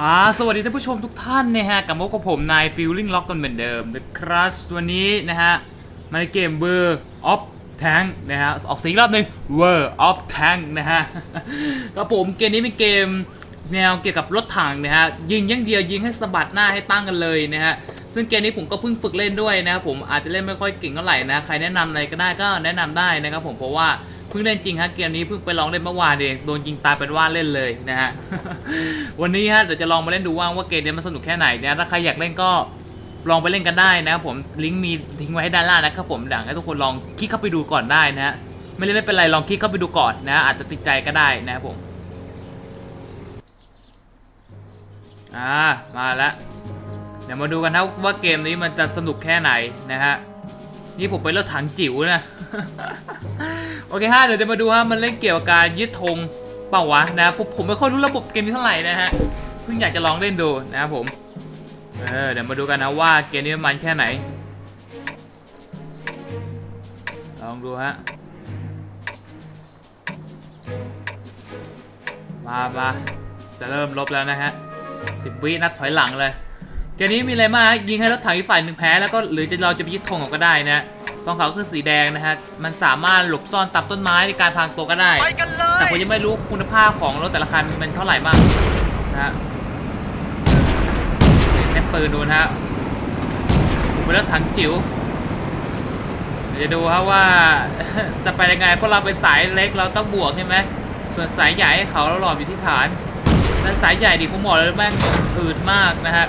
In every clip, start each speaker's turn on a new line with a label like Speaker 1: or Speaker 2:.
Speaker 1: อ่าสวัสดีท่านผู้ชมทุกท่านนะฮะกับมาพบกับผมนายฟิลลิ่งล็อกกันเหมือนเดิมนะครับวันนี้นะฮะมาในเกม World of Tank นะฮะออกสียงอีกรอบหนึ่ง World of Tank นะฮะครับผมเกมนี้เป็นเกมแนวเกี่ยวกับรถถังนะฮะยิงยังเดียวยิงให้สะบัดหน้าให้ตั้งกันเลยนะฮะซึ่งเกมนี้ผมก็เพิ่งฝึกเล่นด้วยนะครับผมอาจจะเล่นไม่ค่อยเก่งเท่าไหร่นะใครแนะนำอะไรก็ได้ก็แนะนำได้นะครับผมเพราะว่า เพิ่งเล่นจริงฮะเกมนี้เพิ่งไปลองเล่นเมื่อวานเองโดนยิงตายเป็นว่าเล่นเลยนะฮะ วันนี้ฮะเดี๋ยวจะลองมาเล่นดูว่าว่าเกมนี้มันสนุกแค่ไหนนะถ้าใครอยากเล่นก็ลองไปเล่นกันได้นะครับผมลิงก์มีทิ้งไว้ให้ด้านล่างนะครับผมอยากให้ทุกคนลองคลิกเข้าไปดูก่อนได้นะฮะไม่เล่นไม่เป็นไรลองคลิกเข้าไปดูก่อนนะอาจจะติดใจก็ได้นะครับผมอ่ามาแล้วเดี๋ยวมาดูกันนะว่าเกมนี้มันจะสนุกแค่ไหนนะฮะ นี่ผมไปรถถังจิ๋วนะ โอเคฮะเดี๋ยวจะมาดูฮะมันเล่นเกี่ยวกับการยึดธงเปล่าวะนะผมผมไม่ค่อยรู้ระบบเกมนี้เท่าไหร่นะฮะเพิ่งอยากจะลองเล่นดูนะครับผมเออเดี๋ยวมาดูกันนะว่าเกมนี้มันแค่ไหน ลองดูฮะมามาจะเริ่มลบแล้วนะฮะสิบวินัดถอยหลังเลย เกมนี้มีอะไรมากฮะยิงให้รถถังอีกฝ่ายหนึ่งแพ้แล้วก็หรือจะเราจะไปยึดธงเอาก็ได้นะตองเขาคือสีแดงนะฮะ มันสามารถหลบซ่อนตามต้นไม้ในการพรางตัวก็ได้
Speaker 2: ไปกันเลย
Speaker 1: แต่ผมยังไม่รู้คุณภาพของรถแต่ละคันเป็นเท่าไหร่บ้างนะฮะนี่แค่ปืนดูนะฮะผมเป็นรถถังจิ๋วเดี๋ยวจะดูครับว่าจะไปยังไงเพราะเราเป็นสายเล็กเราต้องบวกใช่ไหมส่วนสายใหญ่ให้เขาเราหลอมอยู่ที่ฐานแล้วสายใหญ่ดิผมบอกเลยแม่งอืดมากนะฮะ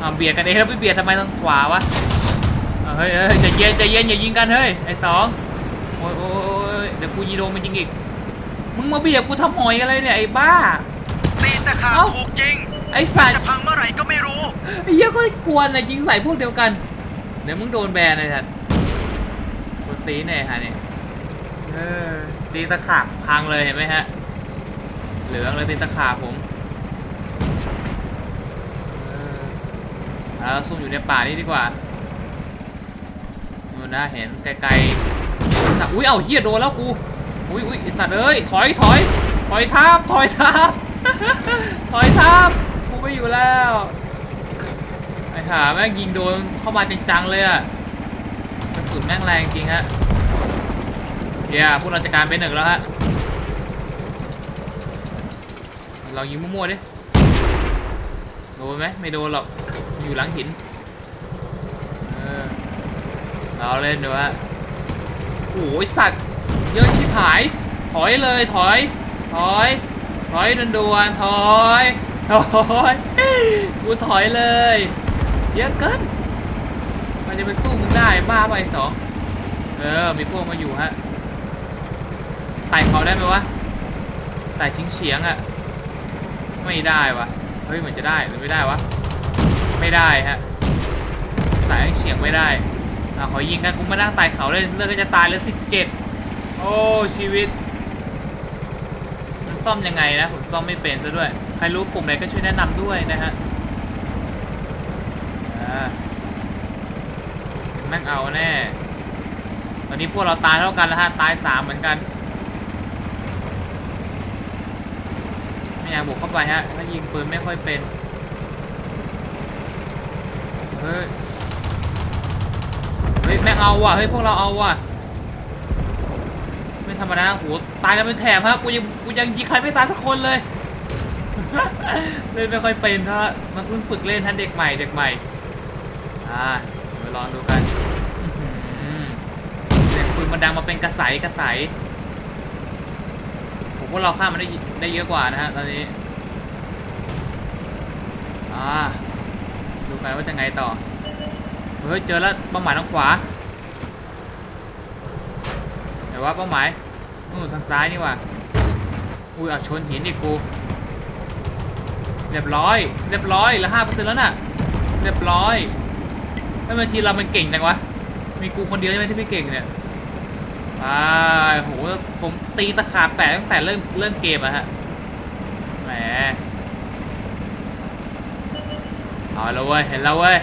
Speaker 1: อ่าเบียดกันเองแล้วไปเบียดทำไมทางขวาวะอ่าเฮ้ยเฮ้ยใจเย็นใจเย็นอย่ายิงกันเฮ้ยไอ้สองโอ้ยโอ้ยโอ้ยเดี๋ยวกูยีโดนมันยิงอีกมึงมาเบียดกูทำหอยอะไรเนี่ยไอ้บ้า
Speaker 2: ตีนตะขาบ
Speaker 1: เอ้า
Speaker 2: ถูกยิง
Speaker 1: ไอ้สัตว์
Speaker 2: จะพังเมื่อไหร่ก็ไม่รู้
Speaker 1: ไอ้เหี้ยก็กวนนะยิงใส่พวกเดียวกัน เดี๋ยวมึงโดนแบนเลยครับกูตีแน่ฮะเนี่ยเออตีตะขาบพังเลยเห็นไหมฮะ เหลืองเลยตีตะขาบผมเออ เอาซุ่มอยู่ในป่านี่ดีกว่านู่นะเห็นไกลๆสัตว์อุ้ยเอาเฮียโดนแล้วกู อุ้ยอุ้ยสัตว์เอ้ยถอยถอยถอยทับถอยทับถอยทับกูไม่อยู่แล้วไอ้ห่าแม่งยิงโดนเข้ามาจังๆเลยอะกระสุนแม่งแรงจริงฮะเดี๋ยวพวกเราจะการเป็นหนึ่งแล้วฮะลองยิงมั่วๆดิ โดนไหมไม่โดนหรอก อยู่หลังหิน เออเราเล่นดูฮะโอ้ยสัตว์ เยอะชิบหาย ถอยเลยถอย ถอย ถอยด่วนๆถอย ถอยกูถอยเลย เยอะเกิน มันจะไปสู้มึงได้บ้าไปสอง เออ มีพวกมาอยู่ฮะไต่เขาได้ไหมวะไต่ชิงเฉียงอะไม่ได้วะ ฮ้ยเหมือนจะได้หรือไม่ได้วะ ไม่ได้ฮะไต่ชิงเฉียงไม่ได้อะขอยิงกันกูมานั่งไต่เขาเลยเลือดก็จะตายเลยสิบเจ็ดโอ้ชีวิต มันซ่อมยังไงนะผมซ่อมไม่เป็นซะด้วย ใครรู้ปุ่มไหนก็ช่วยแนะนำด้วยนะฮะแม่งเอาแน่ ตอนนี้พวกเราตายเท่ากันแล้วฮะตายสามเหมือนกัน ไม่อยากบุกเข้าไปฮะถ้ายิงปืนไม่ค่อยเป็นเฮ้ยเฮ้ยแม่งเอาว่ะเฮ้ยพวกเราเอาว่ะไม่ธรรมดาโหตายกันเป็นแถบฮะกูยังกูยังยิงใครไม่ตายสักคนเลยเล่นไม่ค่อยเป็นถ้ามันเพิ่งฝึกเล่นท่านเด็กใหม่เด็กใหม่อ่าเดี๋ยวลองดูกันเสียงปืนมันดังมาเป็นกระใสกระใสผ มว่าเราข้ามมันได้ได้เยอะกว่านะฮะตอนนี้อ่าดูกันว่าจะไงต่อเฮ้ยเจอแล้วเป้าหมายทางขวาไหนว่าเป้าหมายนู่นทางซ้ายนี่ว่ะอุ้ยอะชนหินอีกกูเรียบร้อย เรียบร้อยเหลือห้าเปอร์เซ็นต์แล้วน่ะเรียบร้อยแล้วบางทีเรามันเก่งจังวะมีกูคนเดียวใช่ไหมที่ไม่เก่งเนี่ย อ่าโหผมตีตะขาบแตกตั้งแต่เริ่มเริ่มเกมอะฮะ แหม เอาแล้วเว้ย เห็นแล้วเว้ย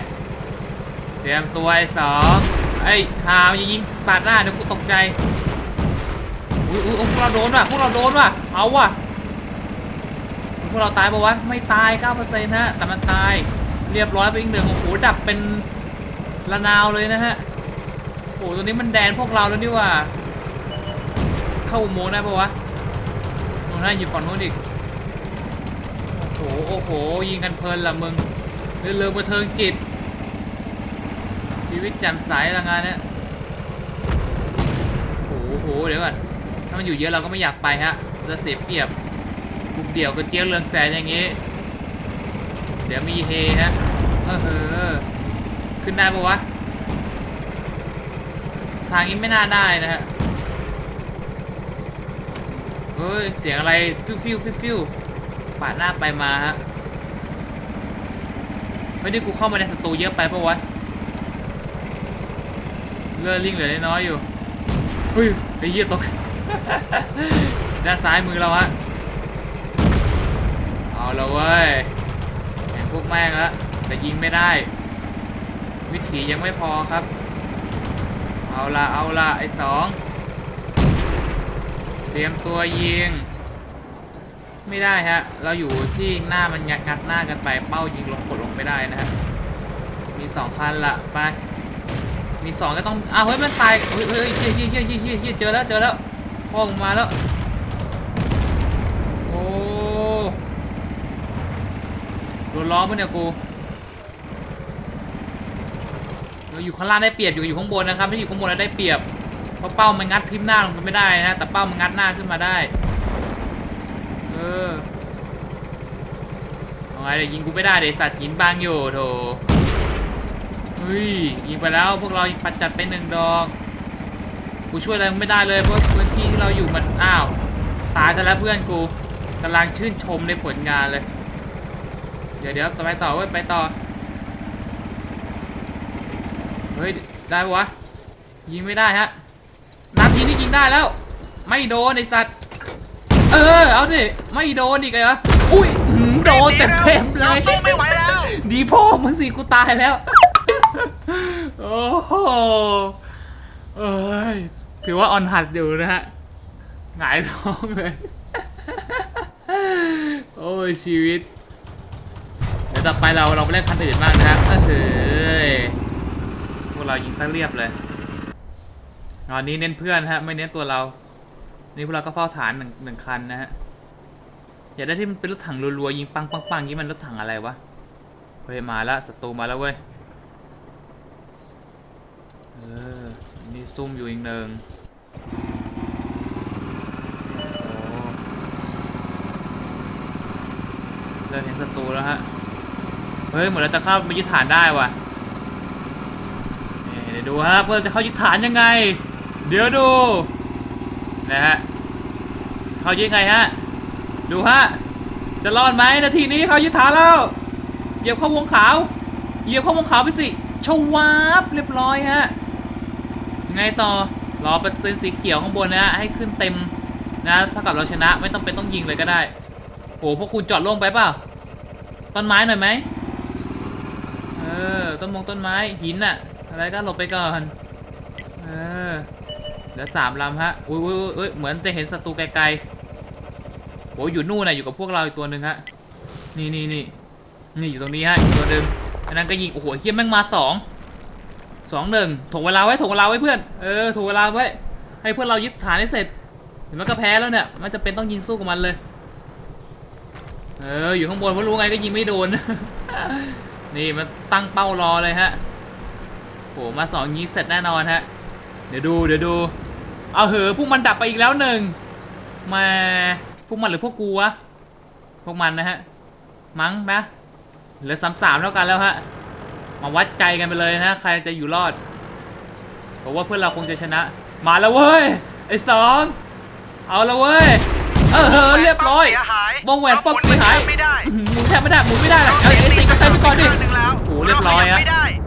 Speaker 1: เตรียมตัวไอ้สองไอ้หาวอย่ายิงปาดหน้าเดี๋ยวกูตกใจ อุ้ยอุ้ยพวกเราโดนว่ะ พวกเราโดนว่ะ เอาว่ะ พวกเราตายปะวะ ไม่ตาย9%นะฮะแต่มันตาย เรียบร้อยไปอีกหนึ่งโอ้โห ดับเป็นระนาวเลยนะฮะโอ้โหตัวนี้มันแดนพวกเราแล้วนี่ว่า เข้าอุโมงค์ได้ปะวะตรงนั้นอยู่ฝั่งนู้นอีก โอ้โห โอ้โห ยิงกันเพลินละมึงเรื่อๆมาเทิงจิต ชีวิตแจ่มใสละงานเนี้ยโอ้โห เดี๋ยวก่อน ถ้ามันอยู่เยอะเราก็ไม่อยากไปฮะจะเสียเปรียบบุกเดี่ยวกับเจี๊ยบเรืองแสนอย่างงี้ เดี๋ยวมีเฮฮะ เออเออขึ้นได้ปะวะ ทางนี้ไม่น่าได้นะฮะ เฮ้ย เสียงอะไร ฟิวฟิวฟิวฟิวปาดหน้าไปมาฮะ ไม่ได้กูเข้ามาในสตูเยอะไปปะวะเลือดลิงเหลือน้อยอยู่เฮ้ยไอ้เหี้ยตก ด้านซ้ายมือเราฮะ เอาละเว้ยเห็นพวกแม่งแล้วแต่ยิงไม่ได้ วิถียังไม่พอครับ เอาละเอาละไอ้สอง รียมตัวยิง ไม่ได้ฮะ เราอยู่ที่หน้ามันยัดงัดหน้ากันไปเป้ายิงลงกดลงไม่ได้นะฮะ มีสองคันละไป มีสองก็ต้องอ้าวเฮ้ยมันตายเฮ้ยเฮ้ยเฮ้ยเฮ้ยเฮ้ยเฮ้ยเจอแล้วเจอแล้วพ่องมาแล้วโอ้โดนล้อมปะเนี่ยกูเราอยู่ข้างล่างได้เปรียบอยู่อยู่ข้างบนนะครับถ้าอยู่ข้างบนแล้วได้เปรียบ เพราะเป้ามันงัดทิมหน้าลงไปไม่ได้นะแต่เป้ามันงัดหน้าขึ้นมาได้ เออเอาไงเดี๋ยวยิงกูไม่ได้เดี๋ยวสัตว์หินบางอยู่โถเฮ้ยยิงไปแล้วพวกเราปัดจัดไปหนึ่งดอกกูช่วยอะไรไม่ได้เลยเพราะพื้นที่ที่เราอยู่มันอ้าวตายซะแล้วเพื่อนกูกำลังชื่นชมในผลงานเลย เดี๋ยวเดี๋ยวไปต่อเว้ยไปต่อเฮ้ยได้ปะวะยิงไม่ได้ฮะ ทีนี้ยิงได้แล้ว ไม่โดนไอสัตว์ เออ เอาดิ ไม่โดนอีกเหรอ อุ้ยหืมโดนเต็มเต็มๆเล
Speaker 2: เรา
Speaker 1: ย
Speaker 2: สู้ไม่ไหวแล้ว
Speaker 1: ดีพ่อมึงสิกูตายแล้ว โอ้โหเอ้ย ถือว่าออนหัดอยู่นะฮะ หงายท้องเลย โอ้ย ชีวิต เดี๋ยวต่อไปเราเราไปเล่นคันอื่นบ้างนะฮะเฮ้ยพวกเรายิงซะเรียบเลย ตอนนี้เน้นเพื่อนฮะ ไม่เน้นตัวเรา นี่พวกเราก็เฝ้าฐานหนึ่งหนึ่งคันนะฮะ อย่าได้ที่มันเป็นรถถังรัวๆยิงปังปังปังนี่มันรถถังอะไรวะ เฮ้ยมาแล้วศัตรูมาแล้วเว้ย เออ นี่ซุ่มอยู่อีกหนึ่งโอ้เริ่มเห็นศัตรูแล้วฮะ เฮ้ยเหมือนเราจะเข้าไปยึดฐานได้ว่ะนี่เดี๋ยวดูฮะเพื่อนจะเข้ายึดฐานยังไง เดี๋ยวดู นะฮะเขายึดไงฮะ ดูฮะ จะรอดไหมนาทีนี้เขายึดฐานแล้ว เหยียบเข้าวงขาว เหยียบเข้าวงขาวไปสิชวาบเรียบร้อยฮะ ไงต่อ รอเปอร์เซ็นต์สีเขียวข้างบนนะฮะ ให้ขึ้นเต็มนะเท่ากับเราชนะไม่ต้องเป็นต้องยิงเลยก็ได้โหพวกคุณจอดลงไปเปล่า ต้นไม้หน่อยไหมเออ ต้นมงต้นไม้หินอะอะไรก็หลบไปก่อน เออ เหลือสามลำฮะ อุ้ยอุ้ยอุ้ยเหมือนจะเห็นศัตรูไกลๆโหอยู่นู่นน่ะอยู่กับพวกเราอีกตัวหนึ่งฮะ นี่นี่นี่นี่อยู่ตรงนี้ฮะอีกตัวหนึ่งอันนั้นก็ยิง โอ้โหเฮียแม่งมาสอง สองหนึ่งถ่วงเวลาไว้ถ่วงเวลาไว้เพื่อน เออถ่วงเวลาไว้ ให้เพื่อนเรายึดฐานให้เสร็จ เห็นมันก็แพ้แล้วเนี่ย มันจะเป็นต้องยิงสู้กับมันเลย เออ อยู่ข้างบนเพราะรู้ไงก็ยิงไม่โดน นี่มันตั้งเป้ารอเลยฮะโหมาสองงี้เสร็จแน่นอนฮะ เดี๋ยวดู เดี๋ยวดู เอาเหอะพวกมันดับไปอีกแล้วหนึ่งมาพวกมันหรือพวกกูวะพวกมันนะฮะ มั้งนะเหลือสามสามเท่ากันแล้วฮะมาวัดใจกันไปเลยนะใครจะอยู่รอดผมว่าเพื่อนเราคงจะชนะ มาแล้วเว้ยไอ้สองเอาแล้วเว้ยเออเรียบร้อย
Speaker 2: เสียหายว
Speaker 1: งแหวนป้อมเสียหาย
Speaker 2: ไม่ได้
Speaker 1: อื้อหือหมุนแทบไม่ได้หมุนไม่ได้หรอกเอาไอ้สิก็ใส่ไปก่อนดิ
Speaker 2: หนึ่งแล้ว
Speaker 1: โอ้โหเรียบร้อยอะ
Speaker 2: ไม่ได้
Speaker 1: แ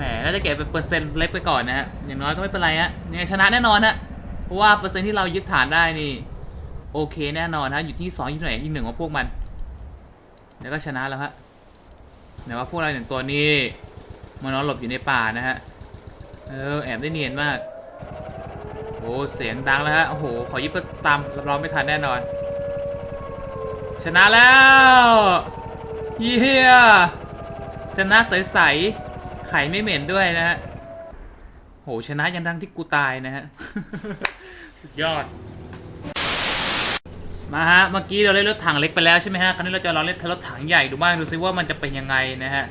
Speaker 1: หมน่าจะเก็บเป็นเปอร์เซ็นต์เล็กไปก่อนนะฮะอย่างน้อยก็ไม่เป็นไรฮะยังชนะแน่นอนฮะเพราะว่าเปอร์เซ็นต์ที่เรายึดฐานได้นี่ โอเคแน่นอนฮะอยู่ที่สองยู่ไหนอีกหนึ่งของพวกมัน แล้วก็ชนะแล้วฮะแต่ว่าพวกเราหนึ่งตัวนี้มานนอนหลบอยู่ในป่านะฮะเออแอบได้เนียนมากโอ้เสียงดังแล้วฮะโอ้โหขอยิบตามรับรองไม่ทันแน่นอน ชนะแล้วเยี่ยชนะใสๆ ไข่ไม่เหม็นด้วยนะฮะโหชนะยันดังที่กูตายนะฮะ สุดยอด มาฮะ เมื่อกี้เราเล่นรถถังเล็กไปแล้วใช่ไหมฮะ คราวนี้เราจะลองเล่นรถถังใหญ่ดูบ้างดูซิว่ามันจะเป็นยังไงนะฮะ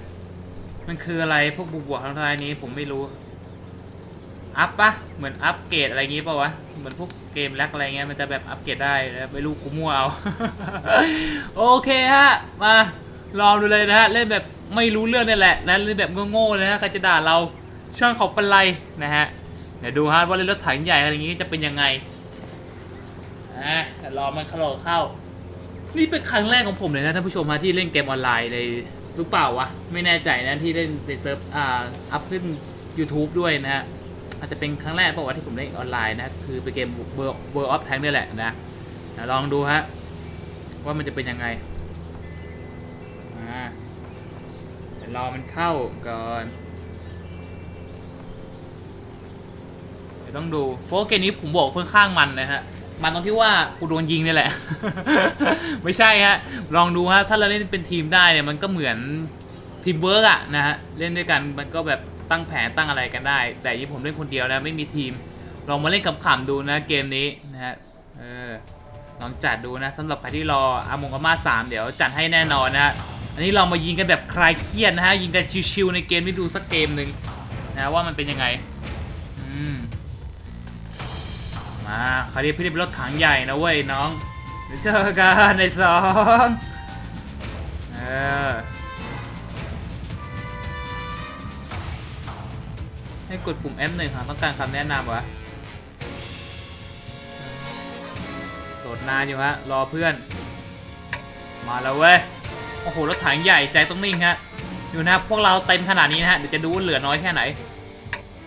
Speaker 1: มันคืออะไรพวกบวกๆทั้งหลายนี้ผมไม่รู้ อัพปะเหมือนอัพเกรดอะไรอย่างงี้ปะวะ เหมือนพวกเกมแลกอะไรเงี้ยมันจะแบบอัพเกรดได้นะไม่รู้กูมั่วเอา โอเคฮะ มา ลองดูเลยนะฮะเล่นแบบไม่รู้เรื่องนี่แหละนะเล่นแบบโง่ๆเลยนะฮะใครจะด่าเราช่างเขาเป็นไรนะฮะเดี๋ยวดูฮะว่าเล่นรถถังใหญ่อะไรอย่างงี้จะเป็นยังไงอะรอมันเข้าเข้า นี่เป็นครั้งแรกของผมเลยนะท่านผู้ชมฮะที่เล่นเกมออนไลน์ในหรือเปล่าวะไม่แน่ใจนะที่เล่นในเซิร์ฟอ่าอัพขึ้น YouTube ด้วยนะฮะอาจจะเป็นครั้งแรกเปล่าวะที่ผมเล่นออนไลน์นะคือเป็นเกม World of Tank นี่แหละนะเดี๋ยวลองดูฮะว่ามันจะเป็นยังไง รอมันเข้าก่อนเดี๋ยวต้องดู เพราะเกมนี้ผมบอกค่อนข้างมันนะฮะ มันตรงที่ว่ากูโดนยิงนี่แหละ ไม่ใช่ฮะ ลองดูฮะ ถ้าเราเล่นเป็นทีมได้เนี่ย มันก็เหมือนทีมเวิร์กอะนะฮะ เล่นด้วยกันมันก็แบบตั้งแผนตั้งอะไรกันได้ แต่ยี่ผมเล่นคนเดียวนะไม่มีทีม ลองมาเล่นขำๆดูนะเกมนี้นะฮะ เออลองจัดดูนะสำหรับใครที่รออามงอาม่าสามเดี๋ยวจัดให้แน่นอนนะฮะ อันนี้เรามายิงกันแบบคลายเครียดนะฮะยิงกันชิวๆในเกมนี้ดูสักเกมหนึ่งนะว่ามันเป็นยังไงมาคราวนี้พี่ได้เป็นรถถังใหญ่นะเว้ยน้องเดี๋ยวเจอกันในสองเออให้กดปุ่ม F1 หากต้องการคำแนะนำวะโหลดนานอยู่ฮะรอเพื่อน มาแล้วเว้ย โอ้โหรถถังใหญ่ใจต้องนิ่งฮะอยู่นะครับพวกเราเต็มขนาดนี้นะฮะเดี๋ยวจะดูว่าเหลือน้อยแค่ไหน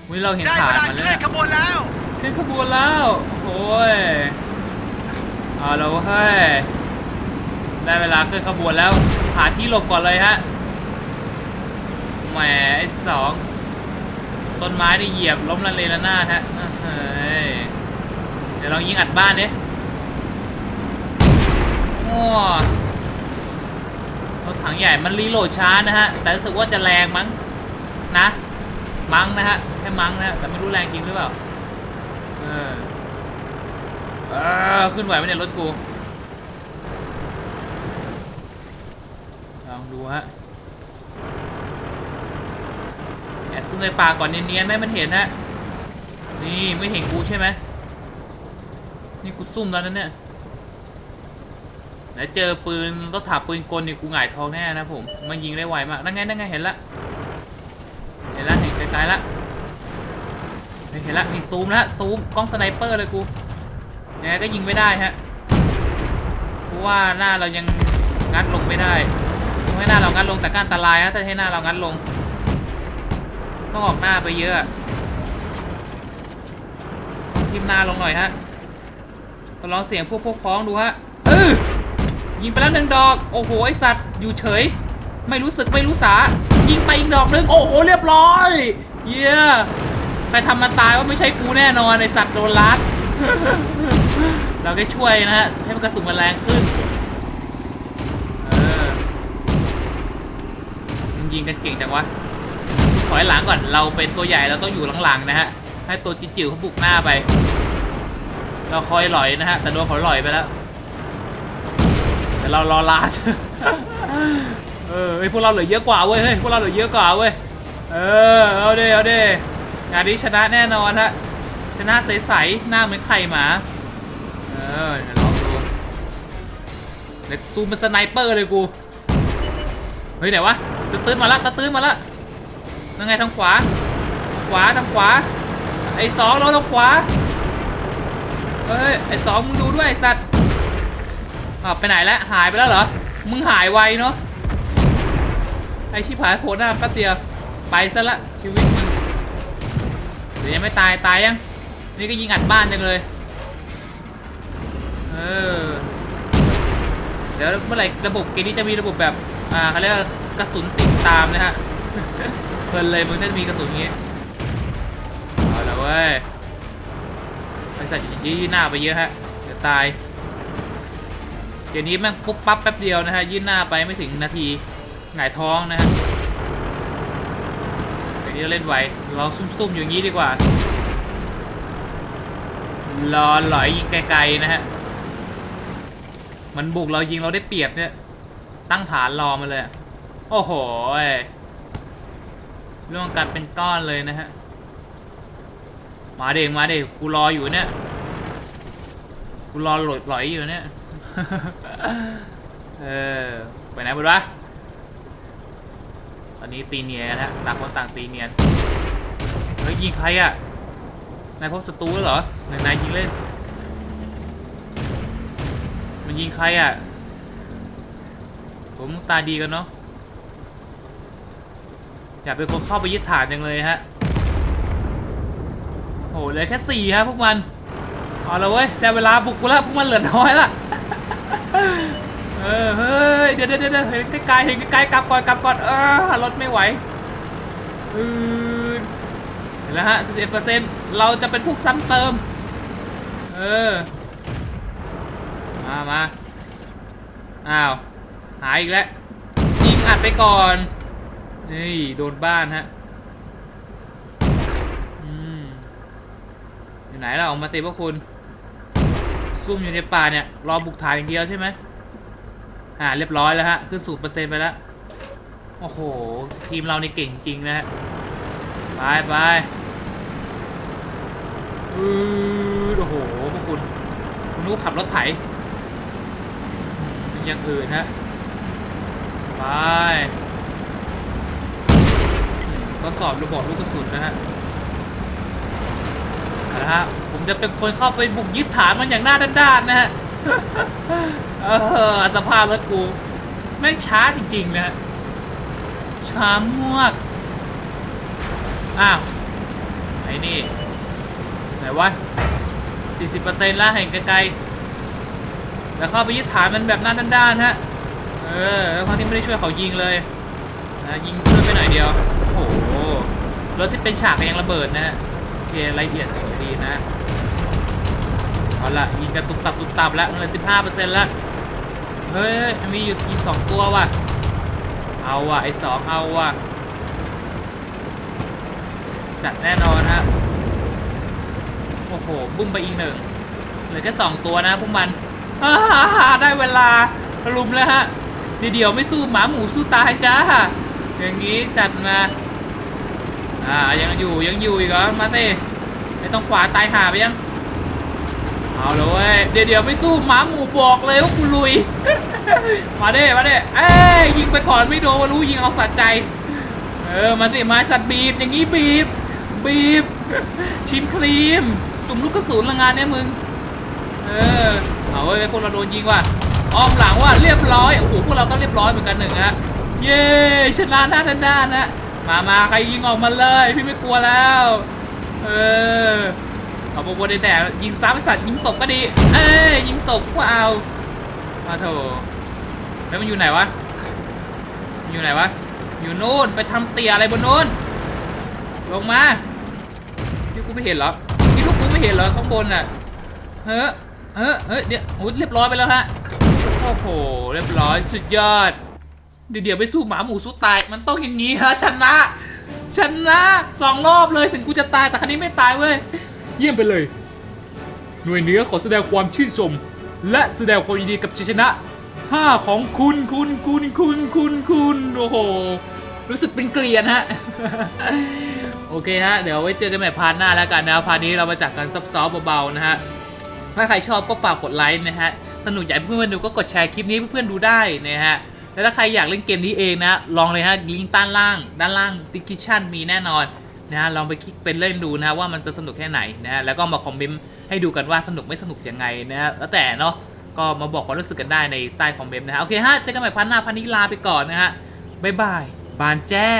Speaker 1: วันนี้เราเห็น
Speaker 2: ได้
Speaker 1: ขา
Speaker 2: เว
Speaker 1: ด
Speaker 2: ลา
Speaker 1: มัน
Speaker 2: เค
Speaker 1: แล้ว
Speaker 2: ลื่อ
Speaker 1: เนี่
Speaker 2: น
Speaker 1: ย
Speaker 2: ขบวนแล้ว
Speaker 1: ขึ้นขบวนแล้วโอ้ยเอาแล้วเฮ้ยได้เวลาขึ้นขบวนแล้ว หาที่หลบก่อนเลยฮะแหมไอ้สองต้นไม้ได้เหยียบล้มละเลละนาดฮะเฮ้ยเดี๋ยวลองยิงอัดบ้านดิโอ้ รถถังใหญ่มันรีโหลดช้านะฮะ แต่รู้สึกว่าจะแรงมั้งนะ มั้งนะฮะ แค่มั้งนะฮะแต่ไม่รู้แรงจริงหรือเปล่า เออเออขึ้นไหวไหมเนี่ยรถกู ลองดูฮะแอบซุ่มในป่าก่อนเนียนๆไม่มันเห็นนะนี่ไม่เห็นกูใช่ไหมนี่กูซุ่มแล้วนะเนี่ย แล้วเจอปืนรถถังปืนกลนี่กูหงายทองแน่นะผมมันยิงได้ไวมากนั่นไงนั่นไงเห็นละเห็นละเห็นไกลๆละเห็นละมีซูมล้วซูมกล้องสไนเปอร์เลยกูยังไงก็ยิงไม่ได้ฮะเพราะว่าหน้าเรายังงัดลงไม่ได้ต้องให้หน้าเรางัดลงแต่ก้านตรายฮะถ้าให้หน้าเรางัดลง ต้องออกหน้าไปเยอะทิมหน้าลงหน่อยฮะต้องลองเสียงพวกพวกพ้องดูฮะเออ ยิงไปแล้วหนึ่งดอก โอ้โห ไอสัตว์ อยู่เฉย ไม่รู้สึกไม่รู้สา ยิงไปอีกดอกหนึ่งโอ้โห เรียบร้อย เยี่ยใครทำมาตายว่าไม่ใช่กูแน่นอนไอสัตว์โดนลัด เราก็ช่วยนะฮะ ให้มันกระสุนมันแรงขึ้นเออมึงยิงกันเก่งจังวะ ถอยหลังก่อน เราเป็นตัวใหญ่เราต้องอยู่หลังๆนะฮะ ให้ตัวจิ๋วเขาบุกหน้าไป เราคอยหลอยนะฮะ แต่โดนเขาหลอยไปแล้ว แต่เรารอลาดเออเฮ้ยพวกเราเหลือเยอะกว่าเว้ยเฮ้ยพวกเราเหลือเยอะกว่าเว้ยเออเอาเด้เอาเด้งานนี้ชนะแน่นอนฮะชนะใสๆหน้าเหมือนไข่หมาเออเดี๋ยวลองดูเดี๋ยวซูมเป็นสไนเปอร์เลยกูเฮ้ยไหนวะตื้นมาละตื้นมาละนั่งไงทางขวาขวาทางขวาไอ้สองเราทางขวาเฮ้ยไอ้สองมึงดูด้วยสัตว์ อ้าวไปไหนแล้วหายไปแล้วเหรอ มึงหายไวเนาะ ไอชิบหายโผล่หน้าแป๊บเดียว ไปซะละชีวิตมึงเดี๋ยวยังไม่ตายตายยัง นี่ก็ยิงอัดบ้านจังเลย เออ เดี๋ยวเมื่อไหร่ระบบเกมนี้จะมีระบบแบบ อ่าเขาเรียกกระสุนติดตามนะฮะเพลินเลยมึงถ้ามีกระสุนอย่างงี้เอาละเว้ยไปใส่ยี่หน้าไปเยอะฮะ เดี๋ยวตาย เดี๋ยวนี้แม่งปุ๊บปั๊บแป๊บเดียวนะฮะยื่นหน้าไปไม่ถึงนาทีหงายท้องนะฮะเดี๋ยวนี้เราเล่นไวเราซุ่มๆอย่างนี้ดีกว่ารอหลอยยิงไกลๆนะฮะมันบุกเรายิงเราได้เปรียบเนี่ยตั้งฐานรอมาเลย โอ้โหร่วงกันเป็นก้อนเลยนะฮะมาเด็กมาเด็กกูรออยู่เนี่ยกูรอหลอยหลอยอยู่เนี่ย เออ ไปไหนหมดวะ ตอนนี้ตีเนียนฮะต่างคนต่างตีเนียน เฮ้ยยิงใครอะ นายพบศัตรูแล้วเหรอ หนึ่งนายยิงเล่น มันยิงใครอะ ผมตาดีกันเนาะ อยากเป็นคนเข้าไปยึดฐานจังเลยฮะโอ้โหเหลือแค่สี่ฮะพวกมัน เอาละเว้ย ได้เวลาบุกกูแล้วพวกมันเหลือน้อยละ เออเฮ้ยเดี๋ยวเดี๋ยวเดี๋ยวเห็นไกล้ๆเห็นไกล้ๆกลับก่อนกลับก่อนเออรถไม่ไหวอือเห็นแล้วฮะ11%เราจะเป็นพวกซ้ำเติม เออ มามาอ้าว หายอีกแล้วยิงอัดไปก่อนนี่โดนบ้านฮะอืมอยู่ไหนเราออกมาสิพวกคุณ ซุ่มอยู่ในป่าเนี่ยรอบุกฐานอย่างเดียวใช่ไหมอ่าเรียบร้อยแล้วฮะขึ้นสูตรเปอร์เซ็นต์ไปแล้วโอ้โหทีมเรานี่เก่งจริงนะฮะไปไปอือโอ้โหพวกคุณคุณนู้ขับรถไถอืมอย่างอื่นฮะไปทดสอบระบบลูกกระสุนนะฮะ เอาละฮะผมจะเป็นคนเข้าไปบุกยึดฐานมันอย่างหน้าด้านๆนะฮะเออสภาพรถกู แม่งช้าจริงๆนะช้ามวก อ้าว ไอ้นี่ ไหนวะ40%แล้วเห็นไกลๆแล้วเข้าไปยึดฐานมันแบบหน้าด้านๆฮะ เออแล้วครั้งที่ไม่ได้ช่วยเขายิงเลยนะยิงเพื่อนไปหน่อยเดียว โอ้โห รถที่เป็นฉากยังระเบิดนะฮะ เครายละเอียดสวยดีนะเอาละยิงกระตุกตับตุกตับแล้วมันเหลือสิบห้าเปอร์เซ็นต์แล้วเฮ้ยมีอยู่อีกสองตัวว่ะ เอาว่ะไอสองเอาว่ะ จัดแน่นอนฮะโอ้โหบุ้มไปอีกหนึ่งเหลือแค่สองตัวนะพวกมันได้เวลารุมแล้วฮะเดี๋ยวไม่สู้หมาหมูสู้ตายจ้า อย่างนี้จัดมา อ่ายังอยู่ยังอยู่อีกเหรอมาเต้ไม่ต้องขวาตายหาไปยัง เอาเลยเดี๋ยวเดี๋ยวไม่สู้หมาหมูบอกเลยว่ากูลุย มาเด้มาเด้เอ้ยยิงไปก่อนไม่โดนมารู้ยิงเอาสะใจ เออมาสิม้สัตว์บีบอย่างงี้บีบ บีบ ชิมครีม จุ่มลูกกระสุนละงานเนี่ยมึง เออเอาเว้ยพวกเราโดนยิงว่ะอ้อมหลังว่ะเรียบร้อยโอ้โหพวกเราก็เรียบร้อยเหมือนกันหนึ่งฮะเย้ชนะหน้าด้านด้านะ มามาใครยิงออกมาเลย พี่ไม่กลัวแล้ว เออ เอาโปรโมได้แต่ยิงซ้ำไอสัตว์ยิงศพก็ดี เอ้ยยิงศพก็เอา มาโถแล้วมันอยู่ไหนวะ อยู่ไหนวะ อยู่นู่นไปทำเตียอะไรบนนู้น ลงมาที่กูไม่เห็นเหรอที่ลูกกูไม่เห็นเหรอข้างบนน่ะ เฮ้อเฮ้อเฮ้ยเดี๋ยวโอ้ยเรียบร้อยไปแล้วฮะ โอ้โห เรียบร้อยสุดยอด เดี๋ยวเดี๋ยวไปสู้หมาหมูสู้ตาย มันต้องอย่างนี้ฮะชนะ ชนะสองรอบเลยถึงกูจะตายแต่ครั้นี้ไม่ตายเว้ย เยี่ยมไปเลย หน่วยเหนือขอแสดงความชื่นชม และแสดงความยินดีกับชัยชนะห้าของคุณคุณคุณคุณคุณคุณโอ้โห รู้สึกเป็นเกลียนฮะ โอเคฮะ เดี๋ยวไว้เจอกันใหม่พาร์ทหน้าแล้วกันนะพาร์ทนี้เรามาจากกันซับซ้อฟเบาๆนะฮะ ถ้าใครชอบก็ฝากกดไลค์นะฮะ สนุกอยากให้เพื่อนๆดูก็กดแชร์คลิปนี้เพื่อนๆดูได้นะฮะ แล้วถ้าใครอยากเล่นเกมนี้เองนะ ลองเลยฮะลิงก์ด้านล่าง ด้านล่างดิคิชั่นมีแน่นอนนะฮะลองไปคลิกเป็นเล่นดูนะฮะว่ามันจะสนุกแค่ไหนนะฮะแล้วก็มาคอมเมนต์ให้ดูกันว่าสนุกไม่สนุกยังไงนะฮะแล้วแต่เนาะก็มาบอกความรู้สึกกันได้ในใต้คอมเมนต์นะฮะโอเคฮะเจอกันใหม่พันหน้าพันนี้ลาไปก่อนนะฮะบ๊ายบายบานแจ้